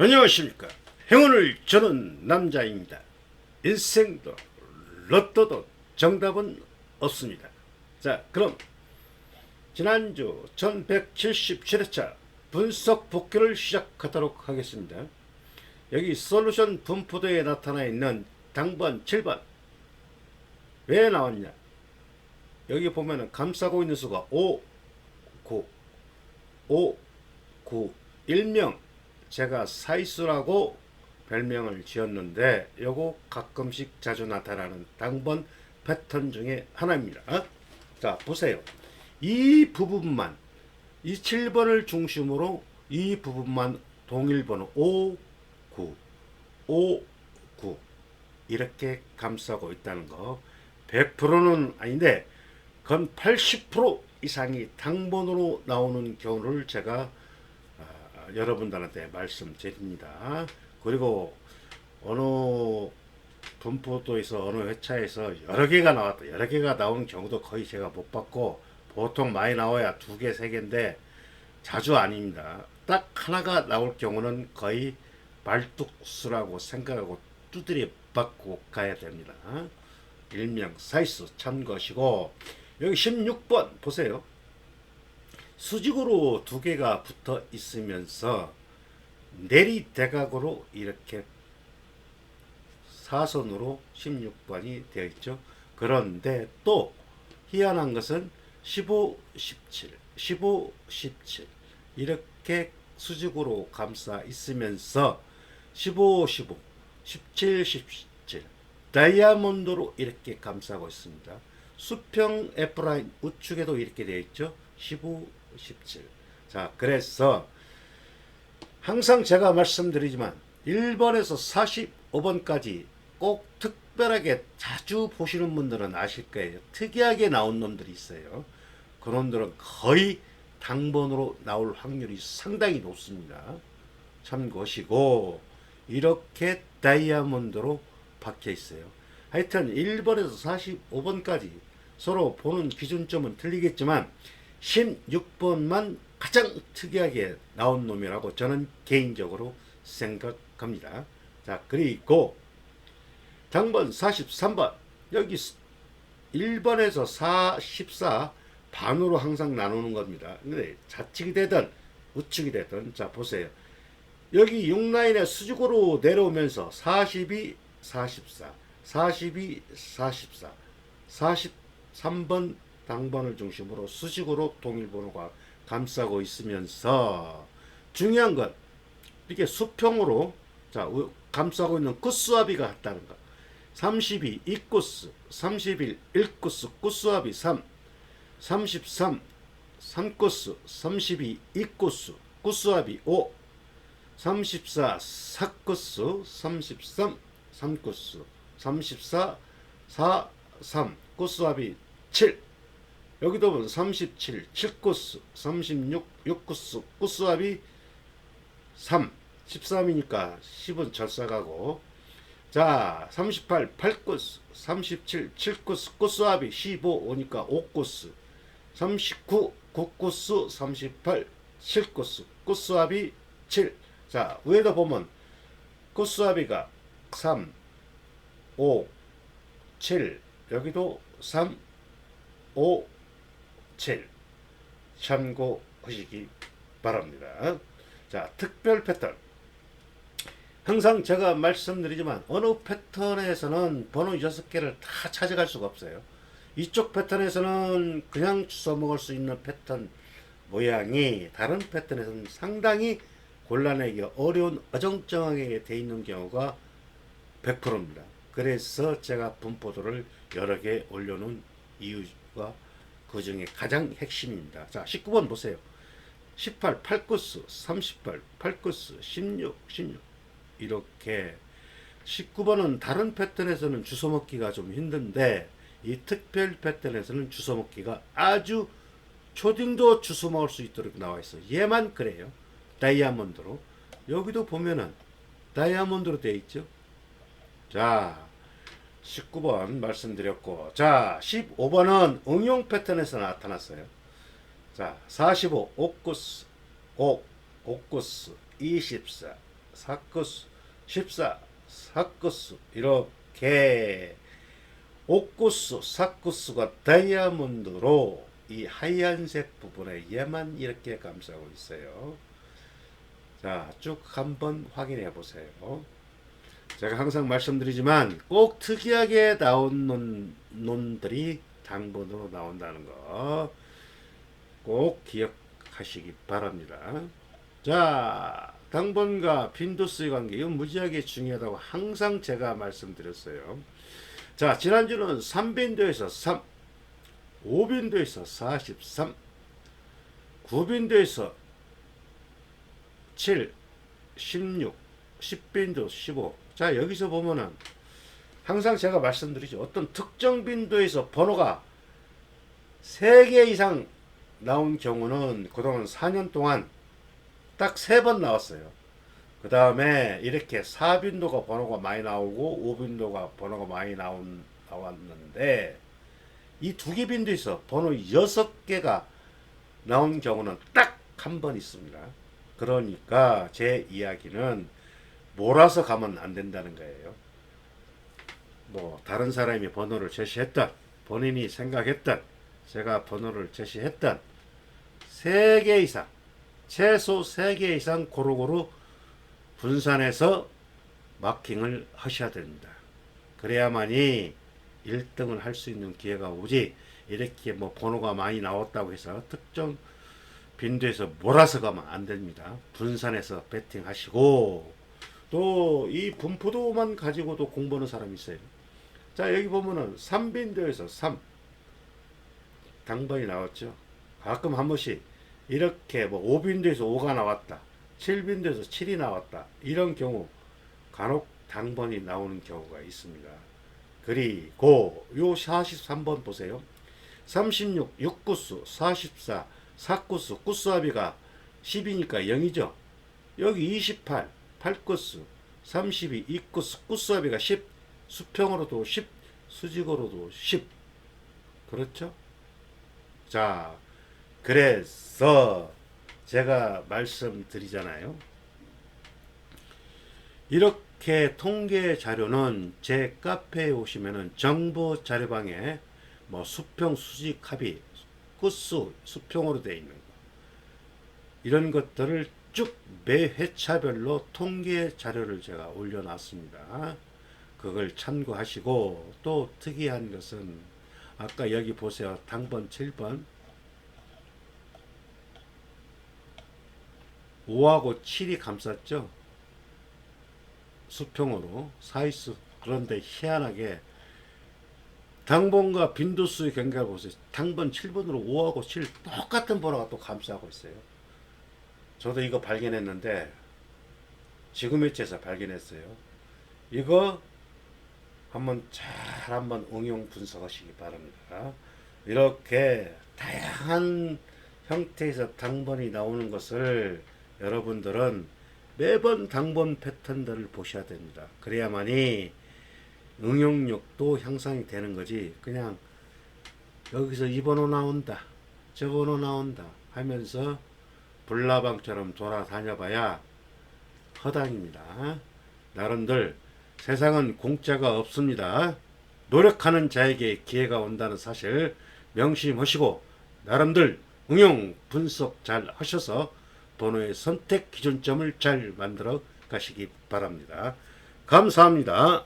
안녕하십니까. 행운을 저는 남자입니다. 인생도 로또도 정답은 없습니다. 자, 그럼 지난주 1177회차 분석 복귀를 시작하도록 하겠습니다. 여기 솔루션 분포도에 나타나 있는 당번 7번 왜 나왔냐? 여기 보면은 감싸고 있는 수가 5, 9, 5, 9, 일명 제가 사이수라고 별명을 지었는데 요거 가끔씩 자주 나타나는 당번 패턴 중에 하나입니다. 어? 자 보세요. 이 부분만 이 7번을 중심으로 이 부분만 동일번호 5, 9, 5, 9 이렇게 감싸고 있다는 거 100%는 아닌데 건 80% 이상이 당번으로 나오는 경우를 제가 아, 여러분들한테 말씀드립니다. 그리고 어느 분포도에서 어느 회차에서 여러 개가 나왔다. 여러 개가 나오는 경우도 거의 제가 못 봤고 보통 많이 나와야 두 개, 세 개인데 자주 아닙니다. 딱 하나가 나올 경우는 거의 말뚝수라고 생각하고 두드려 받고 가야 됩니다. 일명 사이스 참것이고 여기 16번 보세요. 수직으로 두 개가 붙어 있으면서 내리대각으로 이렇게 사선으로 16번이 되어 있죠. 그런데 또 희한한 것은 15, 17, 15, 17 이렇게 수직으로 감싸 있으면서 15, 15, 17, 17 다이아몬드로 이렇게 감싸고 있습니다. 수평 F라인 우측에도 이렇게 되어 있죠. 15, 17. 자, 그래서 항상 제가 말씀드리지만 1번에서 45번까지 꼭 특별하게 자주 보시는 분들은 아실 거예요. 특이하게 나온 놈들이 있어요. 그 놈들은 거의 당번으로 나올 확률이 상당히 높습니다. 참고하시고 이렇게 다이아몬드로 박혀 있어요. 하여튼 1번에서 45번까지 서로 보는 기준점은 틀리겠지만 16번만 가장 특이하게 나온 놈이라고 저는 개인적으로 생각합니다. 자, 그리고 당번 43번 여기 1번에서 44 반으로 항상 나누는 겁니다. 근데 좌측이 되든 우측이 되든 자 보세요. 여기 6라인에 수직으로 내려오면서 42, 44, 42, 44, 43번 당번을 중심으로 수직으로 동일번호가 감싸고 있으면서 중요한 건 이게 수평으로 자 우- 감싸고 있는 끝수합이가 같다는 거. 32 2코스, 31 1코스, 끝수합이 3, 33 3코스, 32 2코스, 끝수합이 5, 34 4코스, 33 3코스, 34 4 3 코스합이 7 여기도 보면 37 7코스, 36 6코스, 코스합이 3 13이니까 10은 절사가고. 자 38 8코스, 37 7코스, 코스합이 15 오니까 5코스. 39 9코스, 38 7코스, 코스합이 7 자, 위에다 보면 코스합이가 3, 5, 7 여기도 3, 5, 7 참고하시기 바랍니다. 자, 특별 패턴 항상 제가 말씀드리지만 어느 패턴에서는 번호 6개를 다 찾아갈 수가 없어요. 이쪽 패턴에서는 그냥 주워 먹을 수 있는 패턴 모양이 다른 패턴에서는 상당히 곤란하기 어려운 어정쩡하게 돼 있는 경우가 100%입니다. 그래서 제가 분포도를 여러 개 올려놓은 이유가 그 중에 가장 핵심입니다. 자, 19번 보세요. 18, 8코스, 38, 8코스, 16, 16. 이렇게 19번은 다른 패턴에서는 주워 먹기가 좀 힘든데 이 특별 패턴에서는 주워 먹기가 아주 초딩도 주워 먹을 수 있도록 나와 있어. 얘만 그래요. 다이아몬드로. 여기도 보면은 다이아몬드로 되어 있죠. 자, 19번 말씀드렸고, 자, 15번은 응용 패턴에서 나타났어요. 자, 45, 옥구스, 옥, 옥구스, 24, 사구수, 14, 사구수 이렇게 옥구수, 사구수가 다이아몬드로 이 하얀색 부분에 얘만 이렇게 감싸고 있어요. 자, 쭉 한번 확인해 보세요. 제가 항상 말씀드리지만 꼭 특이하게 나온 논, 논들이 당번으로 나온다는 거 꼭 기억하시기 바랍니다. 자, 당번과 빈도수의 관계 이건 무지하게 중요하다고 항상 제가 말씀드렸어요. 자, 지난주는 3빈도에서 3, 5빈도에서 43, 9빈도에서 7, 16, 10빈도 15. 자, 여기서 보면은 항상 제가 말씀드리죠. 어떤 특정 빈도에서 번호가 3개 이상 나온 경우는 그동안 4년 동안 딱 3번 나왔어요. 그 다음에 이렇게 4빈도가 번호가 많이 나오고 5빈도가 번호가 많이 나온, 나왔는데 이 두 개 빈도에서 번호 6개가 나온 경우는 딱 한 번 있습니다. 그러니까 제 이야기는 몰아서 가면 안 된다는 거예요. 뭐 다른 사람이 번호를 제시했던 본인이 생각했던 제가 번호를 제시했던 세개 이상 최소 세개 이상 고루고루 분산해서 마킹을 하셔야 됩니다. 그래야만이 1등을 할 수 있는 기회가 오지 이렇게 뭐 번호가 많이 나왔다고 해서 특정 빈도에서 몰아서 가면 안 됩니다. 분산해서 배팅하시고 또 이 분포도만 가지고도 공부하는 사람이 있어요. 자 여기 보면은 3빈도에서 3 당번이 나왔죠. 가끔 한 번씩 이렇게 뭐 5빈도에서 5가 나왔다. 7빈도에서 7이 나왔다. 이런 경우 간혹 당번이 나오는 경우가 있습니다. 그리고 요 43번 보세요. 36 6구수 44 4구수 구수 합의가 10이니까 0이죠. 여기 28 8구수 32 2구수 구수 합의가 10 수평으로도 10 수직으로도 10 그렇죠? 자 그래서 제가 말씀드리잖아요. 이렇게 통계 자료는 제 카페에 오시면은 정보 자료방에 뭐 수평 수직 합의 끝수 수평으로 되어 있는 거 이런 것들을 쭉 매 회차별로 통계 자료를 제가 올려놨습니다. 그걸 참고하시고 또 특이한 것은 아까 여기 보세요. 당번 7번 5하고 7이 감쌌죠. 수평으로 사이수 그런데 희한하게 당번과 빈도수의 경계를 보세요. 당번 7번으로 5하고 7 똑같은 번호가 또 감싸고 있어요. 저도 이거 발견했는데 지금 회체에서 발견했어요. 이거 한번 잘 한번 응용 분석하시기 바랍니다. 이렇게 다양한 형태에서 당번이 나오는 것을 여러분들은 매번 당번 패턴들을 보셔야 됩니다. 그래야만이 응용력도 향상이 되는 거지. 그냥 여기서 이 번호 나온다, 저 번호 나온다 하면서 불나방처럼 돌아다녀 봐야 허당입니다. 나름들 세상은 공짜가 없습니다. 노력하는 자에게 기회가 온다는 사실 명심하시고 나름들 응용 분석 잘 하셔서 번호의 선택 기준점을 잘 만들어 가시기 바랍니다. 감사합니다.